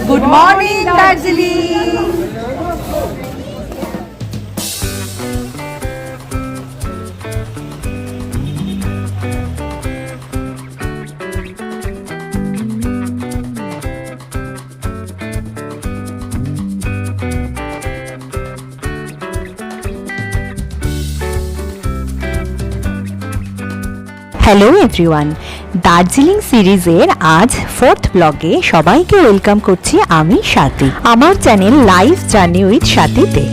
Good morning Darjeeling hello everyone Darjeeling সিরিজের আজ fourth ব্লগে সবাইকে ওয়েলকাম করছি আমি সাথী। আমার চ্যানেল লাইফ জার্নি উইথ সাথীতে।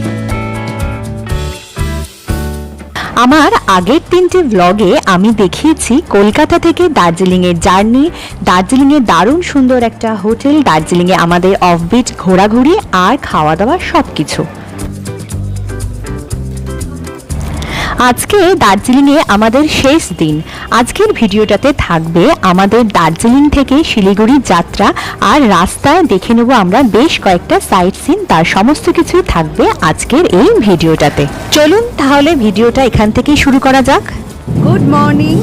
আমার আগের তিনটে ব্লগে আমি দেখিয়েছি কলকাতা থেকে দার্জিলিংয়ের জার্নি। দার্জিলিংয়ে দারুণ সুন্দর একটা হোটেল। দার্জিলিংয়ে আমাদের অফবিট ঘোরাঘুরি আর খাওয়া দাওয়া সব কিছু আজকে দার্জিলিংয়ে আমাদের শেষ দিন। আজকের ভিডিওটাতে থাকবে আমাদের দার্জিলিং থেকে শিলিগুড়ি যাত্রা আর রাস্তায় দেখে নেব আমরা বেশ কয়েকটা সাইট সিন তার সমস্ত কিছুই থাকবে আজকের এই ভিডিওটাতে। চলুন তাহলে ভিডিওটা এখান থেকেই শুরু করা যাক। গুড মর্নিং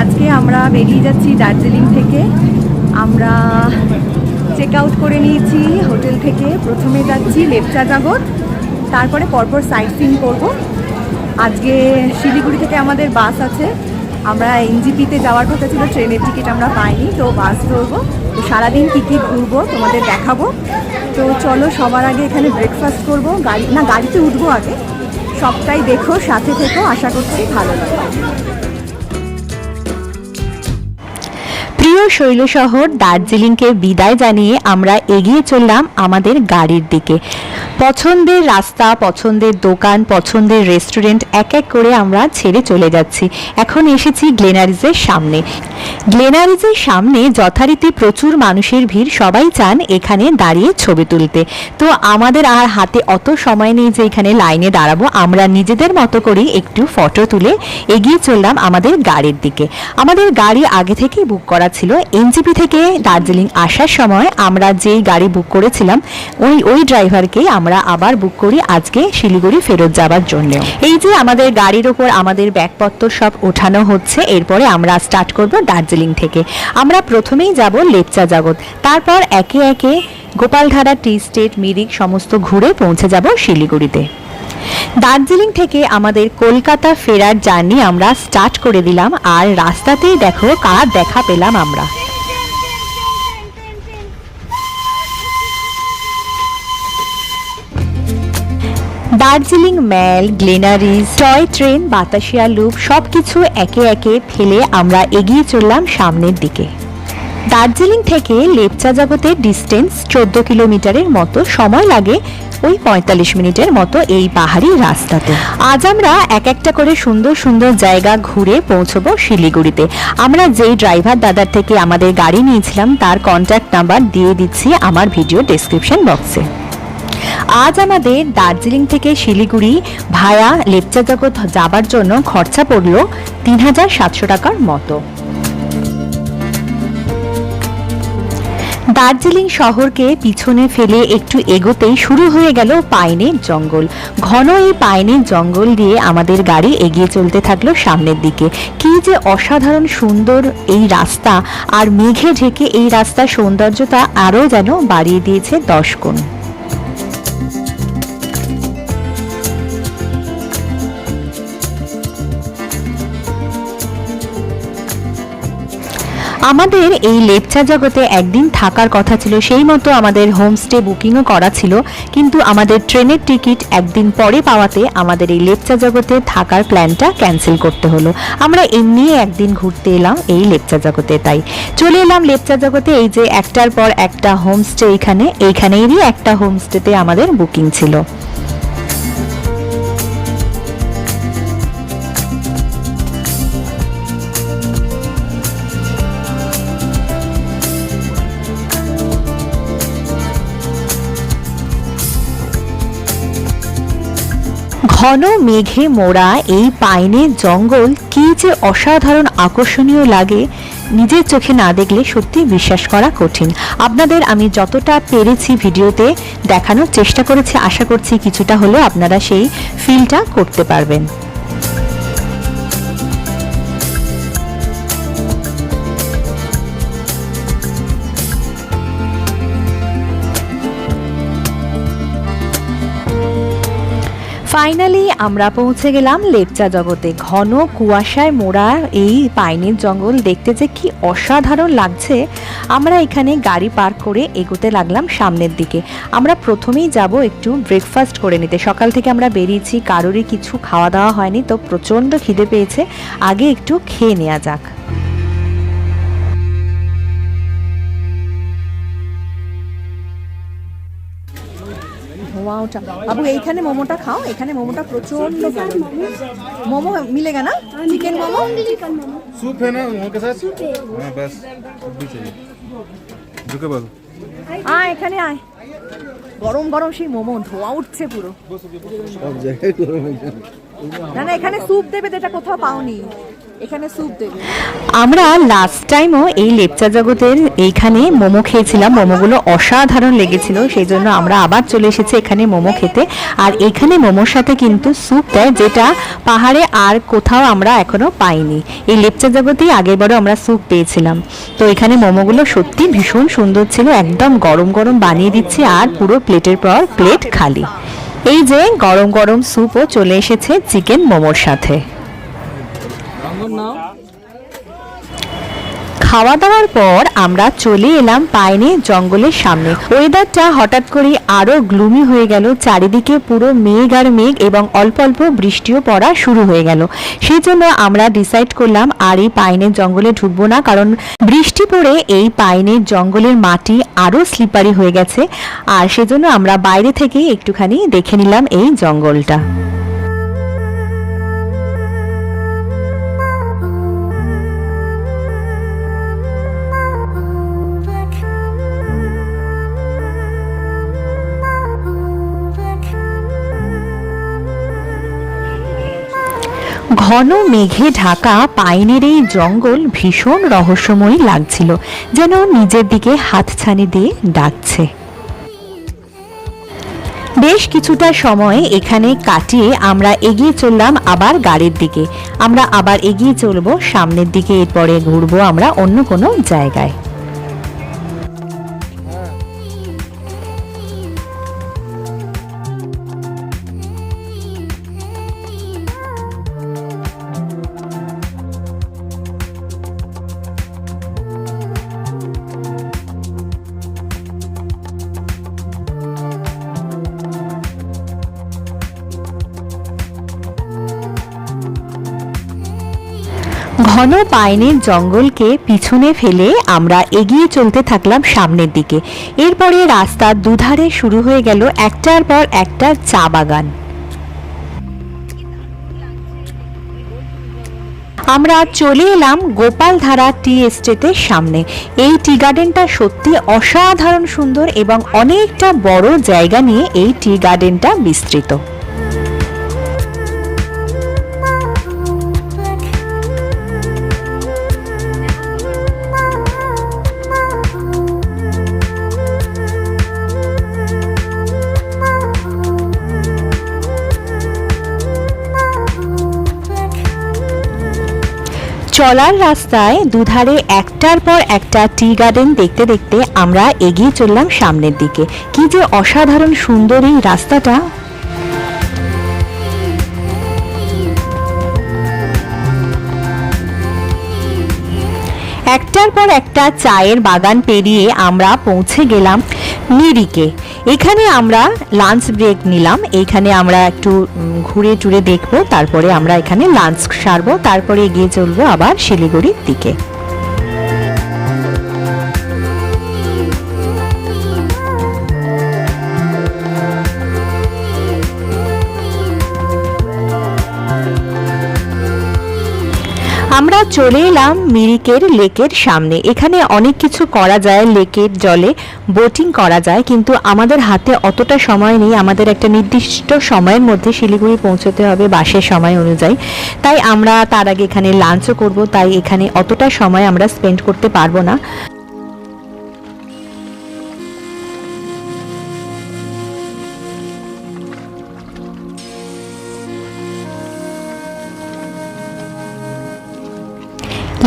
আজকে আমরা বেরিয়ে যাচ্ছি দার্জিলিং থেকে। আমরা চেক আউট করে নিয়েছি হোটেল থেকে। প্রথমে যাচ্ছি লেপচা জগৎ তারপরে পরপর সাইট সিন করব। আজকে শিলিগুড়ি থেকে আমাদের বাস আছে। আমরা এনজিপিতে যাওয়ার কথা ছিল, ট্রেনের টিকিট আমরা পাইনি, তো বাস ধরবো। তো সারাদিন কী কী ঘুরবো তোমাদের দেখাবো। তো চলো সবার আগে এখানে ব্রেকফাস্ট করব। গাড়ি না, গাড়িতে উঠবো আগে। সবটাই দেখো, সাথে থেকো, আশা করছি ভালো লাগবে। প্রিয় শৈল শহর দার্জিলিংকে বিদায় জানিয়ে আমরা এগিয়ে চললাম আমাদের গাড়ির দিকে। পছন্দের রাস্তা, পছন্দের দোকান, পছন্দের রেস্টুরেন্ট এক এক করে আমরা ছেড়ে চলে যাচ্ছি। এখন এসেছি গ্লেনারিজের সামনে। গ্লেনারিজের সামনে যথারীতি প্রচুর মানুষের ভিড়, সবাই চান এখানে দাঁড়িয়ে ছবি তুলতে। তো আমাদের আর হাতে অত সময় নেই যে এখানে লাইনে দাঁড়াবো, আমরা নিজেদের মতো করেই একটু ফটো তুলে এগিয়ে চললাম আমাদের গাড়ির দিকে। আমাদের গাড়ি আগে থেকেই বুক করা ছিল। এনজিপি থেকে দার্জিলিং আসার সময় আমরা যেই গাড়ি বুক করেছিলাম, ওই ওই ড্রাইভারকেই আমরা আবার বুক করি আজকে শিলিগুড়ি ফেরত যাবার জন্য এই যে আমাদের গাড়ির ওপর আমাদের ব্যাগপত্র সব ওঠানো হচ্ছে, এরপরে আমরা স্টার্ট করব দার্জিলিং থেকে। আমরা প্রথমেই যাব লেপচা জগৎ। তারপর একে একে গোপালধারা, টি স্টেট, মিরিক, সমস্ত ঘুরে পৌঁছে যাব শিলিগুড়িতে। দার্জিলিং থেকে আমাদের কলকাতা ফেরার জার্নি আমরা স্টার্ট করে দিলাম আর রাস্তাতেই দেখো কার দেখা পেলাম আমরা। Darjeeling mall Glenary's toy train, Batasia loop সব কিছু একে একে ফেলে আমরা এগিয়ে চললাম সামনের দিকে। দার্জিলিং থেকে লেপচা জগতের ডিস্টেন্স চোদ্দ কিলোমিটারের মতো সময় লাগে ওই পঁয়তাল্লিশ মিনিটের মতো এই পাহাড়ি রাস্তাতে। আজ আমরা এক একটা করে সুন্দর সুন্দর জায়গা ঘুরে পৌঁছবো শিলিগুড়িতে। আমরা যেই ড্রাইভার দাদার থেকে আমাদের গাড়ি নিয়েছিলাম, তার কন্ট্যাক্ট নাম্বার দিয়ে দিচ্ছি আমার ভিডিও ডেসক্রিপশন বক্সে আজ আমাদের দার্জিলিং থেকে শিলিগুড়ি ভায়া লেপচা জগৎ যাবার জন্য খরচা পড়ল তিন হাজার সাতশো টাকার মতো। দার্জিলিং শহরকে পিছনে ফেলে একটু এগোতেই শুরু হয়ে গেল পাইনের জঙ্গল। ঘন এই পাইনের জঙ্গল দিয়ে আমাদের গাড়ি এগিয়ে চলতে থাকল সামনের দিকে। কি যে অসাধারণ সুন্দর এই রাস্তা, আর মেঘে ঢেকে এই রাস্তার সৌন্দর্যতা আরও যেন বাড়িয়ে দিয়েছে দশ গুণ। আমাদের এই লেপচা জগতে একদিন থাকার কথা ছিল, সেই মতো আমাদের হোমস্টে বুকিংও করা ছিল। কিন্তু আমাদের ট্রেনের টিকিট একদিন পরে পাওয়াতে আমাদের এই লেপচা জগতে থাকার প্ল্যানটা ক্যান্সেল করতে হলো। আমরা এমনি একদিন ঘুরতে এলাম এই লেপচা জগতে, তাই। চলে এলাম লেপচা জগতে, এই যে একটার পর একটা হোমস্টে এইখানে এইখানেরই একটা হোমস্টেতে আমাদের বুকিং ছিল। ঘন মেঘে মোড়া এই পাইনের জঙ্গল কি যে অসাধারণ আকর্ষণীয় লাগে, নিজের চোখে না দেখলে সত্যি বিশ্বাস করা কঠিন। আপনাদের আমি যতটা পেরেছি ভিডিওতে দেখানোর চেষ্টা করেছি, আশা করছি কিছুটা হলেও আপনারা সেই ফিলটা করতে পারবেন। ফাইনালি আমরা পৌঁছে গেলাম লেপচা জগতে। ঘন কুয়াশায় মোড়া এই পাইনের জঙ্গল দেখতে যে কি অসাধারণ লাগছে। আমরা এখানে গাড়ি পার্ক করে এগোতে লাগলাম সামনের দিকে। আমরা প্রথমেই যাব একটু ব্রেকফাস্ট করে নিতে। সকাল থেকে আমরা বেরিয়েছি, কারোরই কিছু খাওয়া দাওয়া হয়নি, তো প্রচণ্ড খিদে পেয়েছে। আগে একটু খেয়ে নেওয়া যাক। ওয়াওটা বাবু এইখানে মোমোটা খাও এখানে মোমোটা প্রচন্ড ভালো মোমো মিলেগা না চিকেন মোমো सूप है ना वहाँ के साथ हाँ बस सूप भी चाहिए रुके बोलो আয় এখানে আয় গরম গরম সেই মোমো ধোয়া উঠছে পুরো सब जगह करो না না এখানে স্যুপ দেবে যেটা কোথাও পাওনি এখানে স্যুপ দেবে। আমরা লাস্ট টাইমও এই লেপচা জগতের এইখানে মোমো খেয়েছিলাম। মোমোগুলো অসাধারণ লেগেছিল সেই জন্য আমরা আবার চলে এসেছি এখানে মোমো খেতে। আর এখানে মোমোর সাথে কিন্তু স্যুপ দেয়, যেটা পাহাড়ে আর কোথাও আমরা এখনও পাইনি। এই লেপচা জগতেই আগেরবারও আমরা স্যুপ পেয়েছিলাম। তো এখানে মোমোগুলো সত্যি ভীষণ সুন্দর ছিল, একদম গরম গরম বানিয়ে দিচ্ছে, আর পুরো প্লেটের পর প্লেট খালি। এই যে গরম গরম স্যুপও চলে এসেছে চিকেন মোমোর সাথে। খাওয়া দাওয়ার পর আমরা চলে এলাম পাইনে জঙ্গলের সামনে। ওয়েদারটা হঠাৎ করে আরও গ্লুমি হয়ে গেল, চারিদিকে পুরো মেঘ আর মেঘ এবং অল্প অল্প বৃষ্টিও পড়া শুরু হয়ে গেল। সেই জন্য আমরা ডিসাইড করলাম, আর এই পাইনের জঙ্গলে ঢুকবো না, কারণ বৃষ্টি পড়ে এই পাইনের জঙ্গলের মাটি আরও স্লিপারি হয়ে গেছে। আর সেজন্য আমরা বাইরে থেকে একটুখানি দেখে নিলাম এই জঙ্গলটা। ঘন মেঘে ঢাকা পাইনের এই জঙ্গল ভীষণ রহস্যময়ী লাগছিল, যেন নিজের দিকে হাতছানি দিয়ে ডাকছে। বেশ কিছুটা সময় এখানে কাটিয়ে আমরা এগিয়ে চললাম আবার গাড়ির দিকে। আমরা আবার এগিয়ে চলবো সামনের দিকে, এরপরে ঘুরবো আমরা অন্য কোনো জায়গায়। ঘন পাইনের জঙ্গলকে পিছনে ফেলে আমরা এগিয়ে চলতে থাকলাম সামনের দিকে। এরপরে রাস্তার দুধারে শুরু হয়ে গেল একটার পর একটা চা বাগান। আমরা চলে এলাম গোপালধারা টি এস্টেটের সামনে। এই টি গার্ডেনটা সত্যি অসাধারণ সুন্দর এবং অনেকটা বড় জায়গা নিয়ে এই টি গার্ডেনটা বিস্তৃত। চলার রাস্তায় দুধারে একটার পর একটা টি গার্ডেন দেখতে দেখতে আমরা এগিয়ে চললাম সামনের দিকে। কি যে অসাধারণ সুন্দর এই রাস্তাটা। একটার পর একটা চায়ের বাগান পেরিয়ে আমরা পৌঁছে গেলাম মিরিকে এখানে আমরা লাঞ্চ ব্রেক নিলাম। এইখানে আমরা একটু ঘুরে টুরে দেখব। তারপরে আমরা এখানে লাঞ্চ সারবো। তারপরে এগিয়ে চলবো আবার শিলিগুড়ির দিকে। আমরা চলে এলাম মিরিকের লেকের সামনে। এখানে অনেক কিছু করা যায়, লেকের জলে বোটিং করা যায়, কিন্তু আমাদের হাতে অতটা সময় নেই। আমাদের একটা নির্দিষ্ট সময়ের মধ্যে শিলিগুড়ি পৌঁছতে হবে বাসের সময় অনুযায়ী। তাই আমরা তার আগে এখানে লাঞ্চও করব, তাই এখানে অতটা সময় আমরা স্পেন্ড করতে পারব না।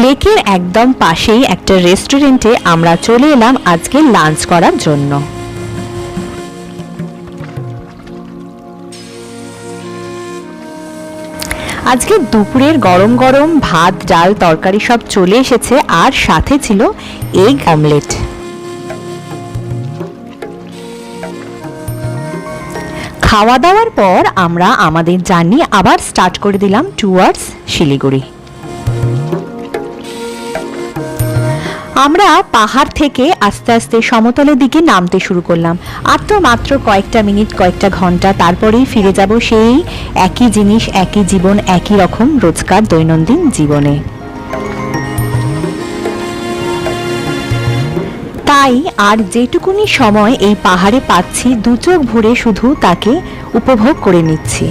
লেকের একদম পাশেই একটা রেস্টুরেন্টে আমরা চলে এলাম আজকে লাঞ্চ করার জন্য। আজকে দুপুরের গরম গরম ভাত, ডাল, তরকারি সব চলে এসেছে আর সাথে ছিল এগ অমলেট। খাওয়া দাওয়ার পর আমরা আমাদের জার্নি আবার স্টার্ট করে দিলাম টুয়ার্ডস শিলিগুড়ি। আমরা পাহাড় থেকে আস্তে আস্তে সমতলের দিকে নামতে শুরু করলাম। আর তো মাত্র কয়েকটা মিনিট, কয়েকটা ঘণ্টা তারপরেই ফিরে যাব সেই একই জিনিস, একই জীবন, একই রকম রোজকার দৈনন্দিন জীবনে। তাই আর যেটুকুনি সময় এই পাহাড়ে পাচ্ছি, দু চোখ ভরে শুধু তাকে উপভোগ করে নিচ্ছি।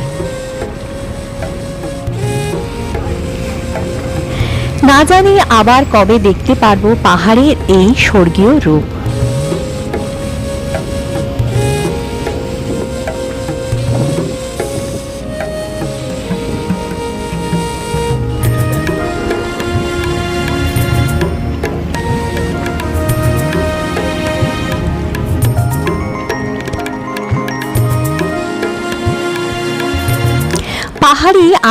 না জানি আবার কবে দেখতে পারব পাহাড়ের এই স্বর্গীয় রূপ।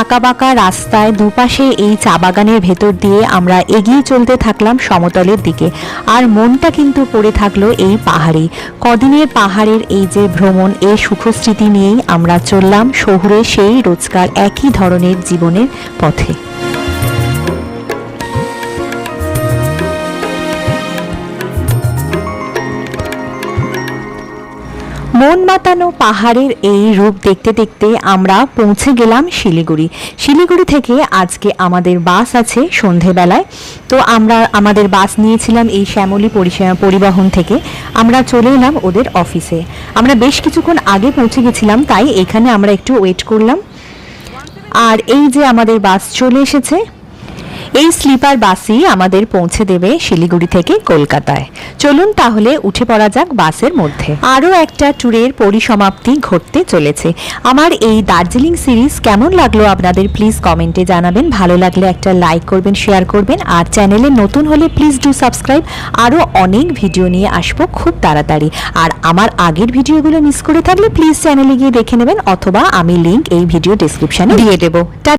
আঁকাবাঁকা রাস্তায় দুপাশে এই চা বাগানের ভেতর দিয়ে আমরা এগিয়ে চলতে থাকলাম সমতলের দিকে। আর মনটা কিন্তু পড়ে থাকল এই পাহাড়ে। কদিনের পাহাড়ের এই যে ভ্রমণ এই সুখস্মৃতি নিয়েই আমরা চললাম শহুরে সেই রোজকার একই ধরনের জীবনের পথে। মন মাতানো পাহাড়ের এই রূপ দেখতে দেখতে আমরা পৌঁছে গেলাম শিলিগুড়ি। শিলিগুড়ি থেকে আজকে আমাদের বাস আছে সন্ধেবেলায়। তো আমরা আমাদের বাস নিয়েছিলাম এই শ্যামলী পরিবহন থেকে। আমরা চলে এলাম ওদের অফিসে আমরা বেশ কিছুক্ষণ আগে পৌঁছে গেছিলাম, তাই এখানে আমরা একটু ওয়েট করলাম। আর এই যে আমাদের বাস চলে এসেছে এই স্লিপার বাসই আমাদের পৌঁছে দেবে শিলিগুড়ি থেকে কলকাতায়। চলুন তাহলে উঠে পড়া যাক বাসের মধ্যে। আরও একটা ট্যুরের পরিসমাপ্তি ঘটতে চলেছে। আমার এই দার্জিলিং সিরিজ কেমন লাগল আপনাদের প্লিজ কমেন্টে জানাবেন। ভালো লাগলে একটা লাইক করবেন, শেয়ার করবেন। আর চ্যানেলে নতুন হলে প্লিজ ডু সাবস্ক্রাইব। আরও অনেক ভিডিও নিয়ে আসব খুব তাড়াতাড়ি। আর আমার আগের ভিডিওগুলো মিস করে থাকলে প্লিজ চ্যানেলে গিয়ে দেখে নেবেন অথবা আমি লিঙ্ক এই ভিডিও ডিসক্রিপশনে দিয়ে দেবো।